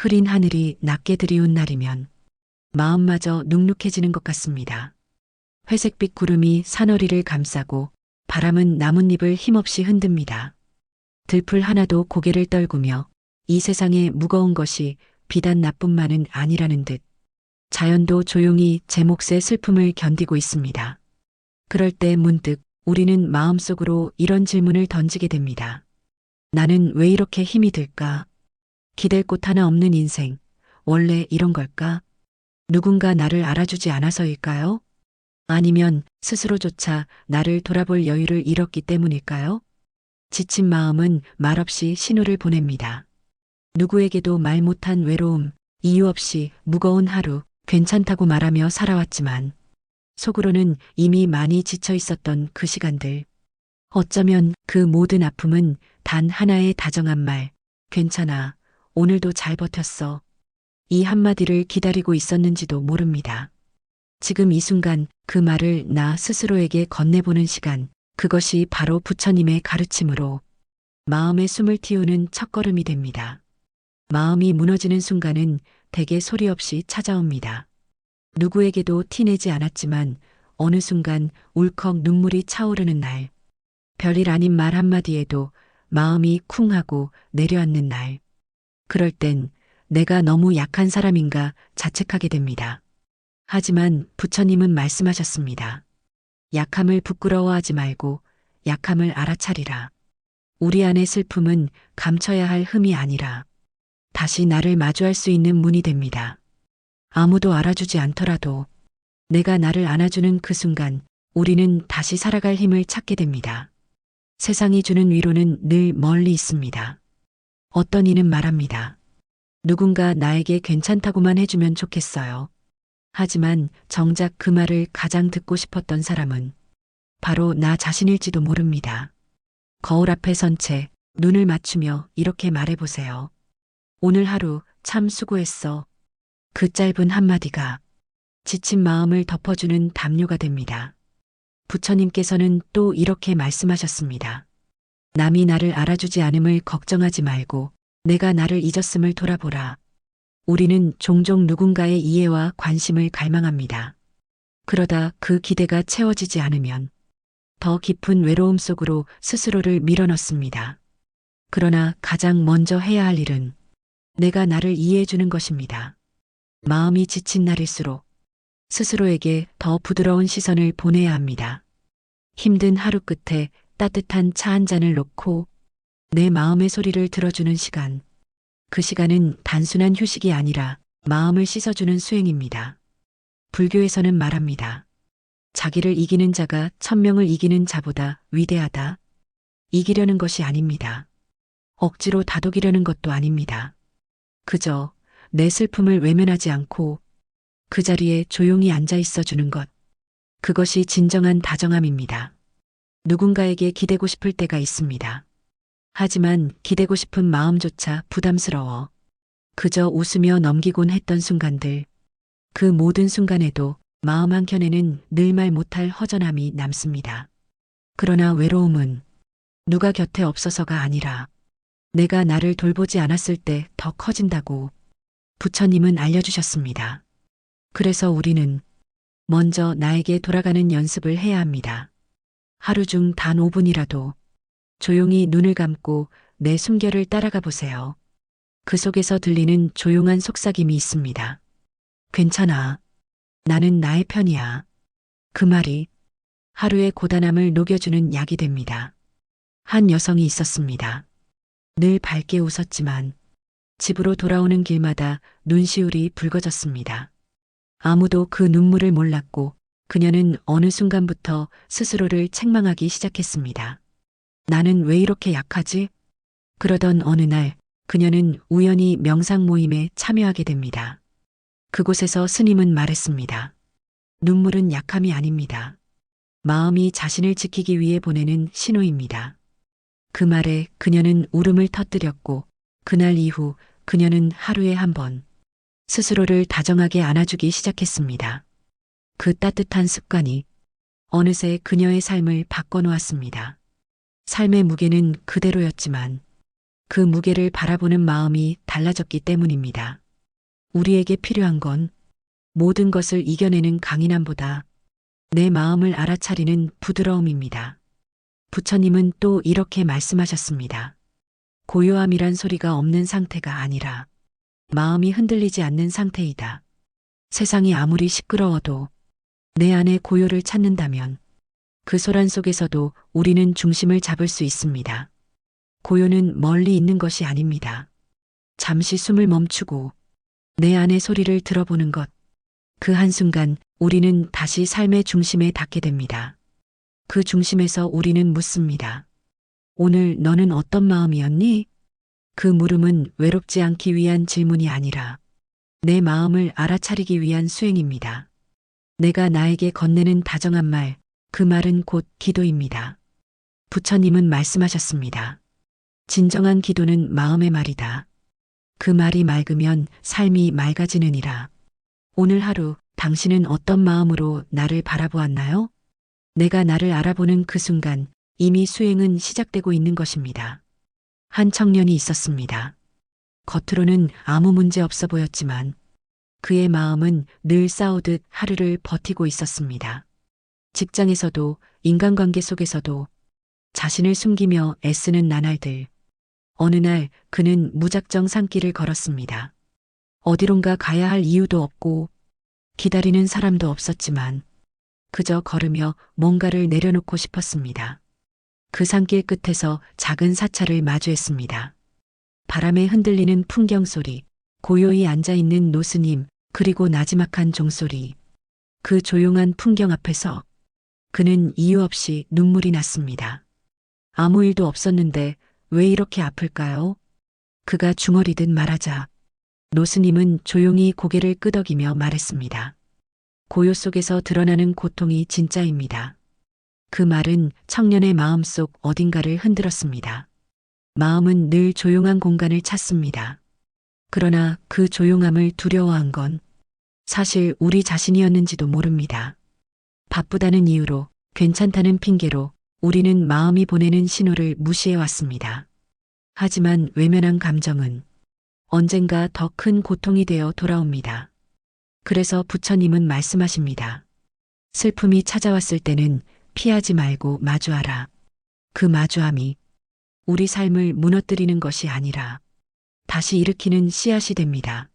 흐린 하늘이 낮게 들이운 날이면 마음마저 눅눅해지는 것 같습니다. 회색빛 구름이 산허리를 감싸고 바람은 나뭇잎을 힘없이 흔듭니다. 들풀 하나도 고개를 떨구며 이 세상에 무거운 것이 비단 나뿐만은 아니라는 듯 자연도 조용히 제 몫의 슬픔을 견디고 있습니다. 그럴 때 문득 우리는 마음속으로 이런 질문을 던지게 됩니다. 나는 왜 이렇게 힘이 들까? 기댈 곳 하나 없는 인생, 원래 이런 걸까? 누군가 나를 알아주지 않아서일까요? 아니면 스스로조차 나를 돌아볼 여유를 잃었기 때문일까요? 지친 마음은 말없이 신호를 보냅니다. 누구에게도 말 못한 외로움, 이유 없이 무거운 하루, 괜찮다고 말하며 살아왔지만, 속으로는 이미 많이 지쳐 있었던 그 시간들. 어쩌면 그 모든 아픔은 단 하나의 다정한 말, 괜찮아, 오늘도 잘 버텼어. 이 한마디를 기다리고 있었는지도 모릅니다. 지금 이 순간 그 말을 나 스스로에게 건네보는 시간, 그것이 바로 부처님의 가르침으로 마음의 숨을 틔우는 첫걸음이 됩니다. 마음이 무너지는 순간은 대개 소리 없이 찾아옵니다. 누구에게도 티내지 않았지만 어느 순간 울컥 눈물이 차오르는 날, 별일 아닌 말 한마디에도 마음이 쿵 하고 내려앉는 날. 그럴 땐 내가 너무 약한 사람인가 자책하게 됩니다. 하지만 부처님은 말씀하셨습니다. 약함을 부끄러워하지 말고 약함을 알아차리라. 우리 안의 슬픔은 감춰야 할 흠이 아니라 다시 나를 마주할 수 있는 문이 됩니다. 아무도 알아주지 않더라도 내가 나를 안아주는 그 순간 우리는 다시 살아갈 힘을 찾게 됩니다. 세상이 주는 위로는 늘 멀리 있습니다. 어떤 이는 말합니다. 누군가 나에게 괜찮다고만 해주면 좋겠어요. 하지만 정작 그 말을 가장 듣고 싶었던 사람은 바로 나 자신일지도 모릅니다. 거울 앞에 선 채 눈을 맞추며 이렇게 말해보세요. 오늘 하루 참 수고했어. 그 짧은 한마디가 지친 마음을 덮어주는 담요가 됩니다. 부처님께서는 또 이렇게 말씀하셨습니다. 남이 나를 알아주지 않음을 걱정하지 말고 내가 나를 잊었음을 돌아보라. 우리는 종종 누군가의 이해와 관심을 갈망합니다. 그러다 그 기대가 채워지지 않으면 더 깊은 외로움 속으로 스스로를 밀어넣습니다. 그러나 가장 먼저 해야 할 일은 내가 나를 이해해 주는 것입니다. 마음이 지친 날일수록 스스로에게 더 부드러운 시선을 보내야 합니다. 힘든 하루 끝에 따뜻한 차 한 잔을 놓고 내 마음의 소리를 들어주는 시간. 그 시간은 단순한 휴식이 아니라 마음을 씻어주는 수행입니다. 불교에서는 말합니다. 자기를 이기는 자가 천명을 이기는 자보다 위대하다. 이기려는 것이 아닙니다. 억지로 다독이려는 것도 아닙니다. 그저 내 슬픔을 외면하지 않고 그 자리에 조용히 앉아 있어 주는 것. 그것이 진정한 다정함입니다. 누군가에게 기대고 싶을 때가 있습니다. 하지만 기대고 싶은 마음조차 부담스러워. 그저 웃으며 넘기곤 했던 순간들. 그 모든 순간에도 마음 한켠에는 늘 말 못할 허전함이 남습니다. 그러나 외로움은 누가 곁에 없어서가 아니라 내가 나를 돌보지 않았을 때 더 커진다고 부처님은 알려주셨습니다. 그래서 우리는 먼저 나에게 돌아가는 연습을 해야 합니다. 하루 중 단 5분이라도 조용히 눈을 감고 내 숨결을 따라가 보세요. 그 속에서 들리는 조용한 속삭임이 있습니다. 괜찮아. 나는 나의 편이야. 그 말이 하루의 고단함을 녹여주는 약이 됩니다. 한 여성이 있었습니다. 늘 밝게 웃었지만 집으로 돌아오는 길마다 눈시울이 붉어졌습니다. 아무도 그 눈물을 몰랐고 그녀는 어느 순간부터 스스로를 책망하기 시작했습니다. 나는 왜 이렇게 약하지? 그러던 어느 날 그녀는 우연히 명상 모임에 참여하게 됩니다. 그곳에서 스님은 말했습니다. 눈물은 약함이 아닙니다. 마음이 자신을 지키기 위해 보내는 신호입니다. 그 말에 그녀는 울음을 터뜨렸고 그날 이후 그녀는 하루에 한 번 스스로를 다정하게 안아주기 시작했습니다. 그 따뜻한 습관이 어느새 그녀의 삶을 바꿔놓았습니다. 삶의 무게는 그대로였지만 그 무게를 바라보는 마음이 달라졌기 때문입니다. 우리에게 필요한 건 모든 것을 이겨내는 강인함보다 내 마음을 알아차리는 부드러움입니다. 부처님은 또 이렇게 말씀하셨습니다. 고요함이란 소리가 없는 상태가 아니라 마음이 흔들리지 않는 상태이다. 세상이 아무리 시끄러워도 내 안에 고요를 찾는다면 그 소란 속에서도 우리는 중심을 잡을 수 있습니다. 고요는 멀리 있는 것이 아닙니다. 잠시 숨을 멈추고 내 안의 소리를 들어보는 것. 그 한순간 우리는 다시 삶의 중심에 닿게 됩니다. 그 중심에서 우리는 묻습니다. 오늘 너는 어떤 마음이었니? 그 물음은 외롭지 않기 위한 질문이 아니라 내 마음을 알아차리기 위한 수행입니다. 내가 나에게 건네는 다정한 말, 그 말은 곧 기도입니다. 부처님은 말씀하셨습니다. 진정한 기도는 마음의 말이다. 그 말이 맑으면 삶이 맑아지느니라. 오늘 하루 당신은 어떤 마음으로 나를 바라보았나요? 내가 나를 알아보는 그 순간 이미 수행은 시작되고 있는 것입니다. 한 청년이 있었습니다. 겉으로는 아무 문제 없어 보였지만 그의 마음은 늘 싸우듯 하루를 버티고 있었습니다. 직장에서도 인간관계 속에서도 자신을 숨기며 애쓰는 나날들. 어느 날 그는 무작정 산길을 걸었습니다. 어디론가 가야 할 이유도 없고 기다리는 사람도 없었지만 그저 걸으며 뭔가를 내려놓고 싶었습니다. 그 산길 끝에서 작은 사찰을 마주했습니다. 바람에 흔들리는 풍경 소리, 고요히 앉아있는 노스님, 그리고 나지막한 종소리. 그 조용한 풍경 앞에서 그는 이유 없이 눈물이 났습니다. 아무 일도 없었는데 왜 이렇게 아플까요? 그가 중얼이듯 말하자 노스님은 조용히 고개를 끄덕이며 말했습니다. 고요 속에서 드러나는 고통이 진짜입니다. 그 말은 청년의 마음속 어딘가를 흔들었습니다. 마음은 늘 조용한 공간을 찾습니다. 그러나 그 조용함을 두려워한 건 사실 우리 자신이었는지도 모릅니다. 바쁘다는 이유로 괜찮다는 핑계로 우리는 마음이 보내는 신호를 무시해 왔습니다. 하지만 외면한 감정은 언젠가 더 큰 고통이 되어 돌아옵니다. 그래서 부처님은 말씀하십니다. 슬픔이 찾아왔을 때는 피하지 말고 마주하라. 그 마주함이 우리 삶을 무너뜨리는 것이 아니라 다시 일으키는 씨앗이 됩니다.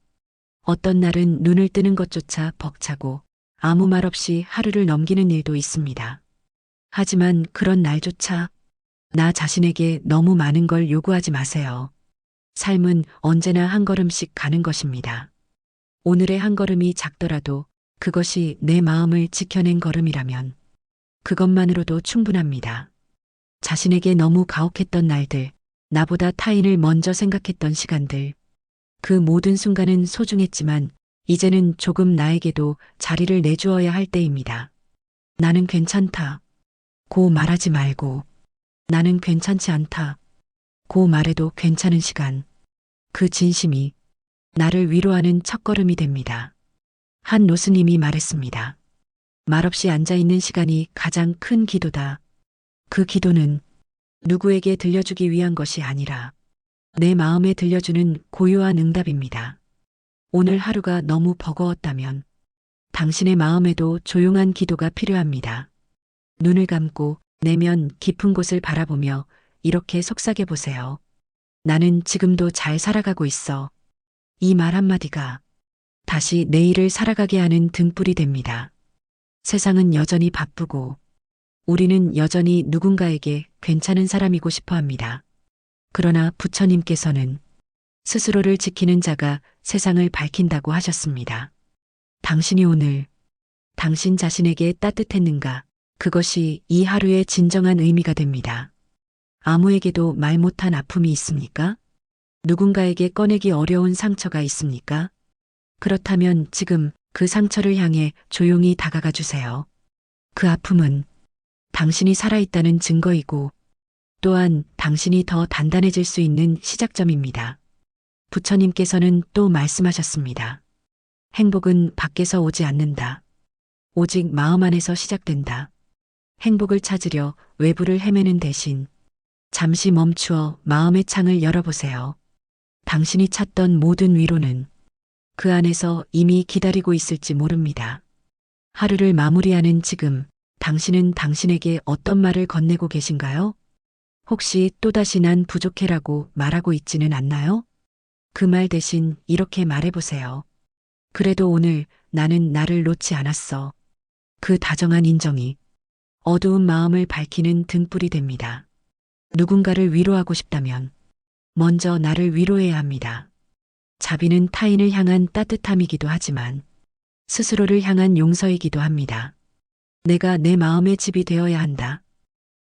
어떤 날은 눈을 뜨는 것조차 벅차고 아무 말 없이 하루를 넘기는 일도 있습니다. 하지만 그런 날조차 나 자신에게 너무 많은 걸 요구하지 마세요. 삶은 언제나 한 걸음씩 가는 것입니다. 오늘의 한 걸음이 작더라도 그것이 내 마음을 지켜낸 걸음이라면 그것만으로도 충분합니다. 자신에게 너무 가혹했던 날들, 나보다 타인을 먼저 생각했던 시간들, 그 모든 순간은 소중했지만 이제는 조금 나에게도 자리를 내주어야 할 때입니다. 나는 괜찮다. 고 말하지 말고 나는 괜찮지 않다. 고 말해도 괜찮은 시간. 그 진심이 나를 위로하는 첫걸음이 됩니다. 한 노스님이 말했습니다. 말없이 앉아있는 시간이 가장 큰 기도다. 그 기도는 누구에게 들려주기 위한 것이 아니라 내 마음에 들려주는 고요한 응답입니다. 오늘 하루가 너무 버거웠다면 당신의 마음에도 조용한 기도가 필요합니다. 눈을 감고 내면 깊은 곳을 바라보며 이렇게 속삭여 보세요. 나는 지금도 잘 살아가고 있어. 이 말 한마디가 다시 내일을 살아가게 하는 등불이 됩니다. 세상은 여전히 바쁘고 우리는 여전히 누군가에게 괜찮은 사람이고 싶어 합니다. 그러나 부처님께서는 스스로를 지키는 자가 세상을 밝힌다고 하셨습니다. 당신이 오늘 당신 자신에게 따뜻했는가? 그것이 이 하루의 진정한 의미가 됩니다. 아무에게도 말 못한 아픔이 있습니까? 누군가에게 꺼내기 어려운 상처가 있습니까? 그렇다면 지금 그 상처를 향해 조용히 다가가 주세요. 그 아픔은 당신이 살아있다는 증거이고 또한 당신이 더 단단해질 수 있는 시작점입니다. 부처님께서는 또 말씀하셨습니다. 행복은 밖에서 오지 않는다. 오직 마음 안에서 시작된다. 행복을 찾으려 외부를 헤매는 대신 잠시 멈추어 마음의 창을 열어보세요. 당신이 찾던 모든 위로는 그 안에서 이미 기다리고 있을지 모릅니다. 하루를 마무리하는 지금 당신은 당신에게 어떤 말을 건네고 계신가요? 혹시 또다시 난 부족해라고 말하고 있지는 않나요? 그 말 대신 이렇게 말해보세요. 그래도 오늘 나는 나를 놓지 않았어. 그 다정한 인정이 어두운 마음을 밝히는 등불이 됩니다. 누군가를 위로하고 싶다면 먼저 나를 위로해야 합니다. 자비는 타인을 향한 따뜻함이기도 하지만 스스로를 향한 용서이기도 합니다. 내가 내 마음의 집이 되어야 한다.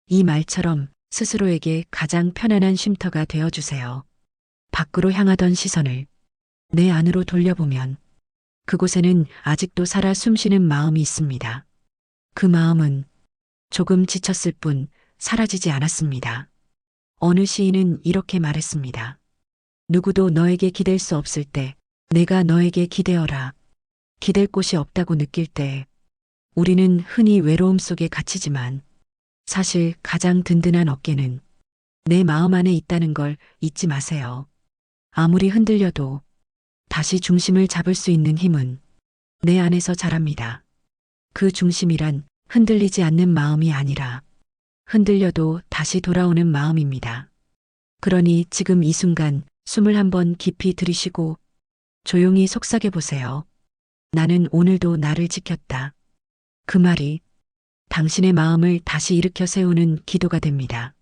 이 말처럼 스스로에게 가장 편안한 쉼터가 되어주세요. 밖으로 향하던 시선을 내 안으로 돌려보면 그곳에는 아직도 살아 숨쉬는 마음이 있습니다. 그 마음은 조금 지쳤을 뿐 사라지지 않았습니다. 어느 시인은 이렇게 말했습니다. 누구도 너에게 기댈 수 없을 때 내가 너에게 기대어라. 기댈 곳이 없다고 느낄 때 우리는 흔히 외로움 속에 갇히지만 사실 가장 든든한 어깨는 내 마음 안에 있다는 걸 잊지 마세요. 아무리 흔들려도 다시 중심을 잡을 수 있는 힘은 내 안에서 자랍니다. 그 중심이란 흔들리지 않는 마음이 아니라 흔들려도 다시 돌아오는 마음입니다. 그러니 지금 이 순간 숨을 한번 깊이 들이쉬고 조용히 속삭여 보세요. 나는 오늘도 나를 지켰다. 그 말이 당신의 마음을 다시 일으켜 세우는 기도가 됩니다.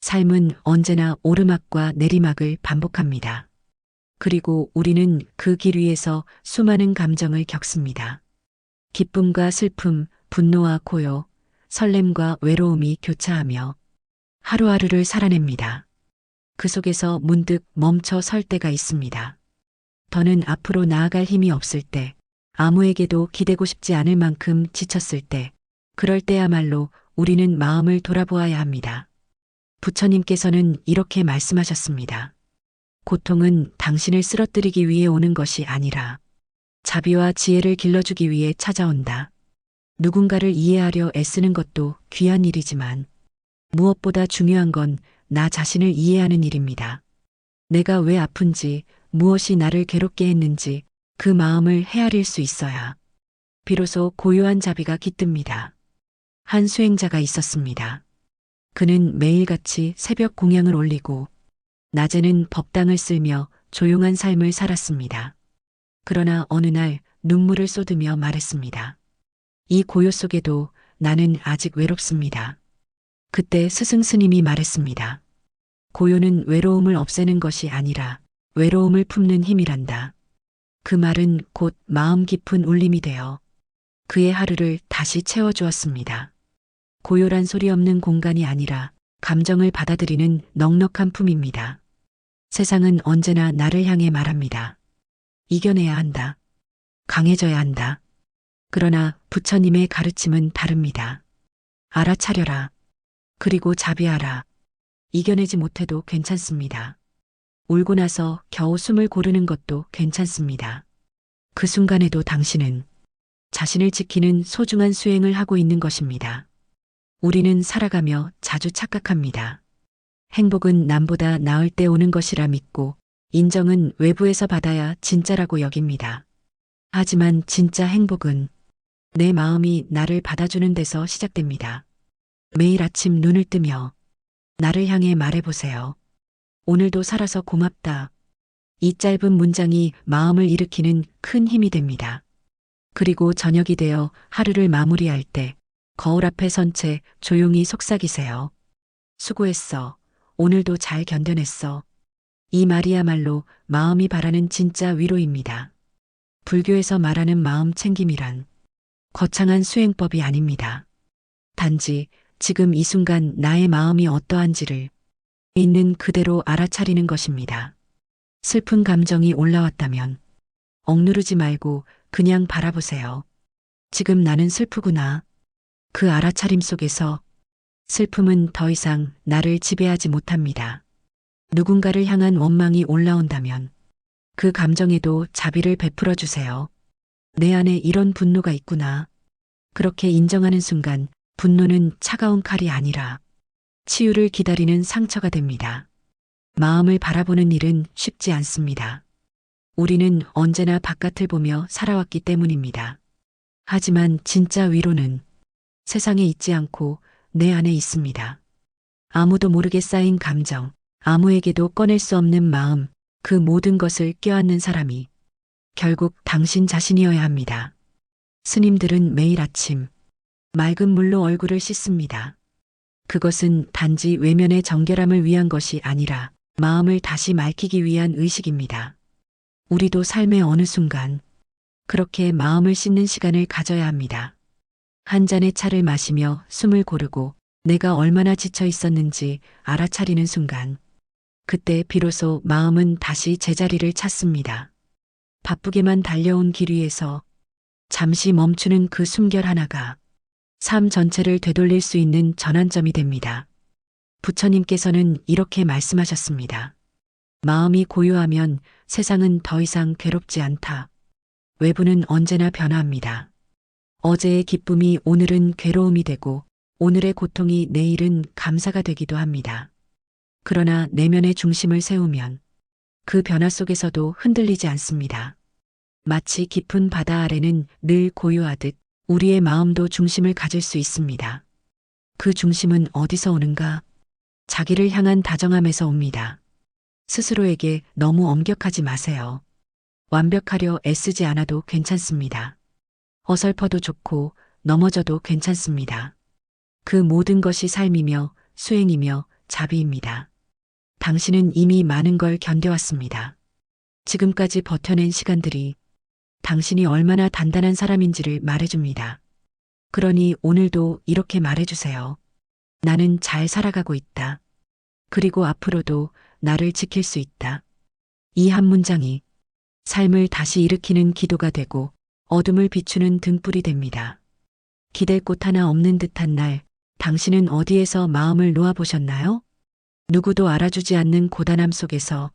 삶은 언제나 오르막과 내리막을 반복합니다. 그리고 우리는 그 길 위에서 수많은 감정을 겪습니다. 기쁨과 슬픔, 분노와 고요, 설렘과 외로움이 교차하며 하루하루를 살아냅니다. 그 속에서 문득 멈춰 설 때가 있습니다. 더는 앞으로 나아갈 힘이 없을 때, 아무에게도 기대고 싶지 않을 만큼 지쳤을 때, 그럴 때야말로 우리는 마음을 돌아보아야 합니다. 부처님께서는 이렇게 말씀하셨습니다. 고통은 당신을 쓰러뜨리기 위해 오는 것이 아니라 자비와 지혜를 길러주기 위해 찾아온다. 누군가를 이해하려 애쓰는 것도 귀한 일이지만 무엇보다 중요한 건 나 자신을 이해하는 일입니다. 내가 왜 아픈지, 무엇이 나를 괴롭게 했는지 그 마음을 헤아릴 수 있어야 비로소 고요한 자비가 깃듭니다. 한 수행자가 있었습니다. 그는 매일같이 새벽 공양을 올리고 낮에는 법당을 쓸며 조용한 삶을 살았습니다. 그러나 어느 날 눈물을 쏟으며 말했습니다. 이 고요 속에도 나는 아직 외롭습니다. 그때 스승 스님이 말했습니다. 고요는 외로움을 없애는 것이 아니라 외로움을 품는 힘이란다. 그 말은 곧 마음 깊은 울림이 되어 그의 하루를 다시 채워주었습니다. 고요란 소리 없는 공간이 아니라 감정을 받아들이는 넉넉한 품입니다. 세상은 언제나 나를 향해 말합니다. 이겨내야 한다. 강해져야 한다. 그러나 부처님의 가르침은 다릅니다. 알아차려라. 그리고 자비하라. 이겨내지 못해도 괜찮습니다. 울고 나서 겨우 숨을 고르는 것도 괜찮습니다. 그 순간에도 당신은 자신을 지키는 소중한 수행을 하고 있는 것입니다. 우리는 살아가며 자주 착각합니다. 행복은 남보다 나을 때 오는 것이라 믿고 인정은 외부에서 받아야 진짜라고 여깁니다. 하지만 진짜 행복은 내 마음이 나를 받아주는 데서 시작됩니다. 매일 아침 눈을 뜨며 나를 향해 말해보세요. 오늘도 살아서 고맙다. 이 짧은 문장이 마음을 일으키는 큰 힘이 됩니다. 그리고 저녁이 되어 하루를 마무리할 때 거울 앞에 선 채 조용히 속삭이세요. 수고했어. 오늘도 잘 견뎌냈어. 이 말이야말로 마음이 바라는 진짜 위로입니다. 불교에서 말하는 마음 챙김이란 거창한 수행법이 아닙니다. 단지 지금 이 순간 나의 마음이 어떠한지를 있는 그대로 알아차리는 것입니다. 슬픈 감정이 올라왔다면 억누르지 말고 그냥 바라보세요. 지금 나는 슬프구나. 그 알아차림 속에서 슬픔은 더 이상 나를 지배하지 못합니다. 누군가를 향한 원망이 올라온다면 그 감정에도 자비를 베풀어 주세요. 내 안에 이런 분노가 있구나. 그렇게 인정하는 순간 분노는 차가운 칼이 아니라 치유를 기다리는 상처가 됩니다. 마음을 바라보는 일은 쉽지 않습니다. 우리는 언제나 바깥을 보며 살아왔기 때문입니다. 하지만 진짜 위로는 세상에 있지 않고 내 안에 있습니다. 아무도 모르게 쌓인 감정, 아무에게도 꺼낼 수 없는 마음, 그 모든 것을 껴안는 사람이 결국 당신 자신이어야 합니다. 스님들은 매일 아침 맑은 물로 얼굴을 씻습니다. 그것은 단지 외면의 정결함을 위한 것이 아니라 마음을 다시 맑히기 위한 의식입니다. 우리도 삶의 어느 순간 그렇게 마음을 씻는 시간을 가져야 합니다. 한 잔의 차를 마시며 숨을 고르고 내가 얼마나 지쳐 있었는지 알아차리는 순간 그때 비로소 마음은 다시 제자리를 찾습니다. 바쁘게만 달려온 길 위에서 잠시 멈추는 그 숨결 하나가 삶 전체를 되돌릴 수 있는 전환점이 됩니다. 부처님께서는 이렇게 말씀하셨습니다. 마음이 고요하면 세상은 더 이상 괴롭지 않다. 외부는 언제나 변화합니다. 어제의 기쁨이 오늘은 괴로움이 되고 오늘의 고통이 내일은 감사가 되기도 합니다. 그러나 내면의 중심을 세우면 그 변화 속에서도 흔들리지 않습니다. 마치 깊은 바다 아래는 늘 고요하듯 우리의 마음도 중심을 가질 수 있습니다. 그 중심은 어디서 오는가? 자기를 향한 다정함에서 옵니다. 스스로에게 너무 엄격하지 마세요. 완벽하려 애쓰지 않아도 괜찮습니다. 어설퍼도 좋고 넘어져도 괜찮습니다. 그 모든 것이 삶이며 수행이며 자비입니다. 당신은 이미 많은 걸 견뎌왔습니다. 지금까지 버텨낸 시간들이 당신이 얼마나 단단한 사람인지를 말해줍니다. 그러니 오늘도 이렇게 말해주세요. 나는 잘 살아가고 있다. 그리고 앞으로도 나를 지킬 수 있다. 이 한 문장이 삶을 다시 일으키는 기도가 되고 어둠을 비추는 등불이 됩니다. 기댈 곳 하나 없는 듯한 날, 당신은 어디에서 마음을 놓아보셨나요? 누구도 알아주지 않는 고단함 속에서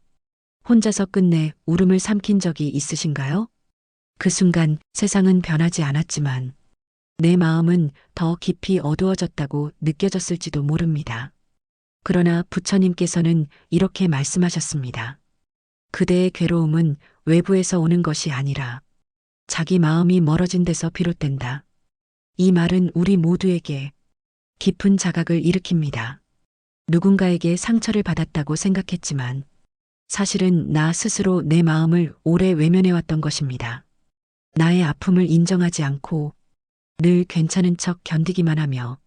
혼자서 끝내 울음을 삼킨 적이 있으신가요? 그 순간 세상은 변하지 않았지만 내 마음은 더 깊이 어두워졌다고 느껴졌을지도 모릅니다. 그러나 부처님께서는 이렇게 말씀하셨습니다. 그대의 괴로움은 외부에서 오는 것이 아니라 자기 마음이 멀어진 데서 비롯된다. 이 말은 우리 모두에게 깊은 자각을 일으킵니다. 누군가에게 상처를 받았다고 생각했지만 사실은 나 스스로 내 마음을 오래 외면해왔던 것입니다. 나의 아픔을 인정하지 않고 늘 괜찮은 척 견디기만 하며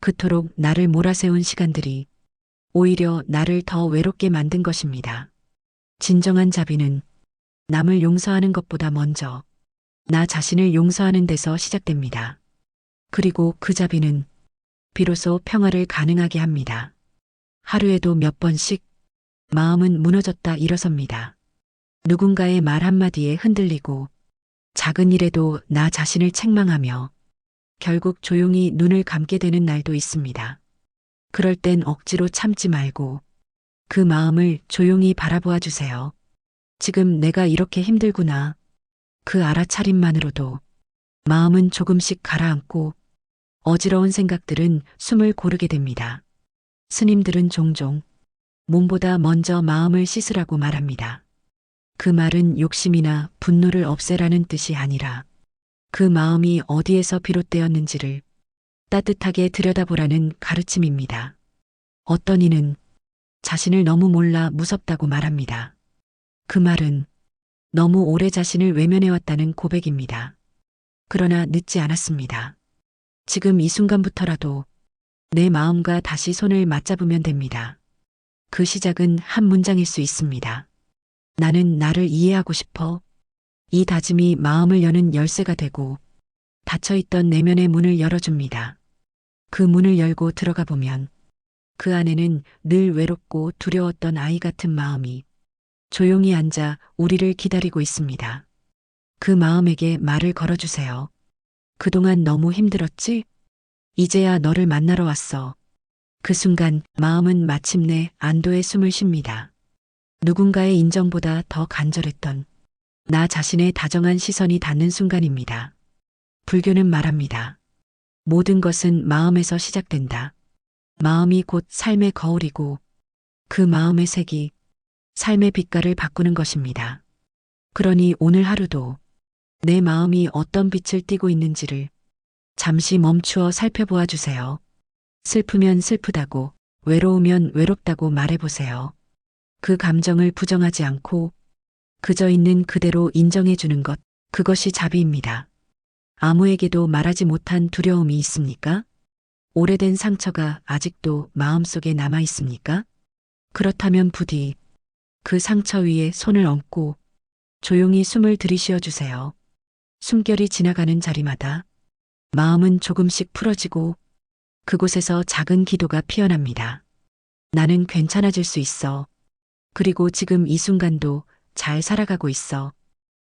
그토록 나를 몰아세운 시간들이 오히려 나를 더 외롭게 만든 것입니다. 진정한 자비는 남을 용서하는 것보다 먼저 나 자신을 용서하는 데서 시작됩니다. 그리고 그 자비는 비로소 평화를 가능하게 합니다. 하루에도 몇 번씩 마음은 무너졌다 일어섭니다. 누군가의 말 한마디에 흔들리고 작은 일에도 나 자신을 책망하며 결국 조용히 눈을 감게 되는 날도 있습니다. 그럴 땐 억지로 참지 말고 그 마음을 조용히 바라보아 주세요. 지금 내가 이렇게 힘들구나. 그 알아차림만으로도 마음은 조금씩 가라앉고 어지러운 생각들은 숨을 고르게 됩니다. 스님들은 종종 몸보다 먼저 마음을 씻으라고 말합니다. 그 말은 욕심이나 분노를 없애라는 뜻이 아니라 그 마음이 어디에서 비롯되었는지를 따뜻하게 들여다보라는 가르침입니다. 어떤 이는 자신을 너무 몰라 무섭다고 말합니다. 그 말은 너무 오래 자신을 외면해왔다는 고백입니다. 그러나 늦지 않았습니다. 지금 이 순간부터라도 내 마음과 다시 손을 맞잡으면 됩니다. 그 시작은 한 문장일 수 있습니다. 나는 나를 이해하고 싶어. 이 다짐이 마음을 여는 열쇠가 되고 닫혀있던 내면의 문을 열어줍니다. 그 문을 열고 들어가 보면 그 안에는 늘 외롭고 두려웠던 아이 같은 마음이 조용히 앉아 우리를 기다리고 있습니다. 그 마음에게 말을 걸어주세요. 그동안 너무 힘들었지? 이제야 너를 만나러 왔어. 그 순간 마음은 마침내 안도의 숨을 쉽니다. 누군가의 인정보다 더 간절했던 나 자신의 다정한 시선이 닿는 순간입니다. 불교는 말합니다. 모든 것은 마음에서 시작된다. 마음이 곧 삶의 거울이고 그 마음의 색이 삶의 빛깔을 바꾸는 것입니다. 그러니 오늘 하루도 내 마음이 어떤 빛을 띠고 있는지를 잠시 멈추어 살펴보아 주세요. 슬프면 슬프다고, 외로우면 외롭다고 말해보세요. 그 감정을 부정하지 않고 그저 있는 그대로 인정해 주는 것, 그것이 자비입니다. 아무에게도 말하지 못한 두려움이 있습니까? 오래된 상처가 아직도 마음속에 남아 있습니까? 그렇다면 부디 그 상처 위에 손을 얹고 조용히 숨을 들이쉬어 주세요. 숨결이 지나가는 자리마다 마음은 조금씩 풀어지고 그곳에서 작은 기도가 피어납니다. 나는 괜찮아질 수 있어. 그리고 지금 이 순간도 잘 살아가고 있어.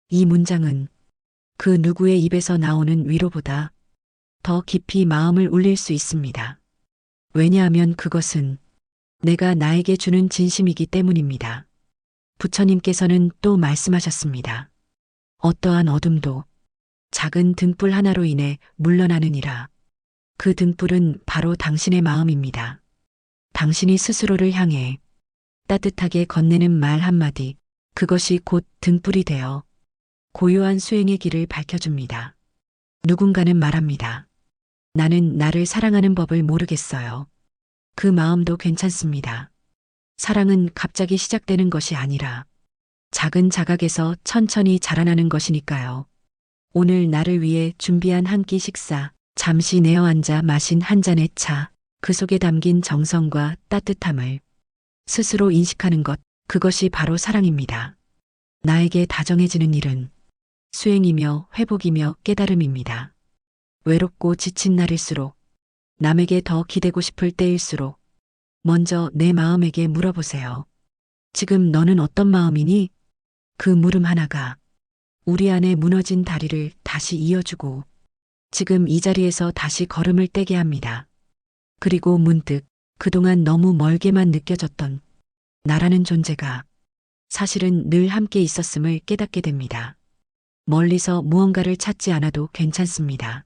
이 문장은 그 누구의 입에서 나오는 위로보다 더 깊이 마음을 울릴 수 있습니다. 왜냐하면 그것은 내가 나에게 주는 진심이기 때문입니다. 부처님께서는 또 말씀하셨습니다. 어떠한 어둠도 작은 등불 하나로 인해 물러나느니라. 그 등불은 바로 당신의 마음입니다. 당신이 스스로를 향해 따뜻하게 건네는 말 한마디, 그것이 곧 등불이 되어 고요한 수행의 길을 밝혀줍니다. 누군가는 말합니다. 나는 나를 사랑하는 법을 모르겠어요. 그 마음도 괜찮습니다. 사랑은 갑자기 시작되는 것이 아니라 작은 자각에서 천천히 자라나는 것이니까요. 오늘 나를 위해 준비한 한 끼 식사, 잠시 내어 앉아 마신 한 잔의 차, 그 속에 담긴 정성과 따뜻함을 스스로 인식하는 것, 그것이 바로 사랑입니다. 나에게 다정해지는 일은 수행이며 회복이며 깨달음입니다. 외롭고 지친 날일수록 남에게 더 기대고 싶을 때일수록 먼저 내 마음에게 물어보세요. 지금 너는 어떤 마음이니? 그 물음 하나가 우리 안에 무너진 다리를 다시 이어주고 지금 이 자리에서 다시 걸음을 떼게 합니다. 그리고 문득 그동안 너무 멀게만 느껴졌던 나라는 존재가 사실은 늘 함께 있었음을 깨닫게 됩니다. 멀리서 무언가를 찾지 않아도 괜찮습니다.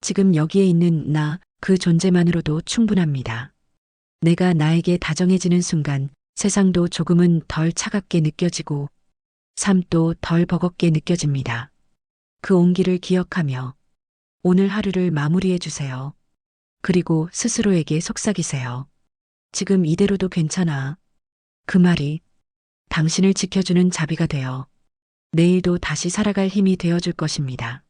지금 여기에 있는 나, 그 존재만으로도 충분합니다. 내가 나에게 다정해지는 순간 세상도 조금은 덜 차갑게 느껴지고 삶도 덜 버겁게 느껴집니다. 그 온기를 기억하며 오늘 하루를 마무리해 주세요. 그리고 스스로에게 속삭이세요. 지금 이대로도 괜찮아. 그 말이 당신을 지켜주는 자비가 되어 내일도 다시 살아갈 힘이 되어줄 것입니다.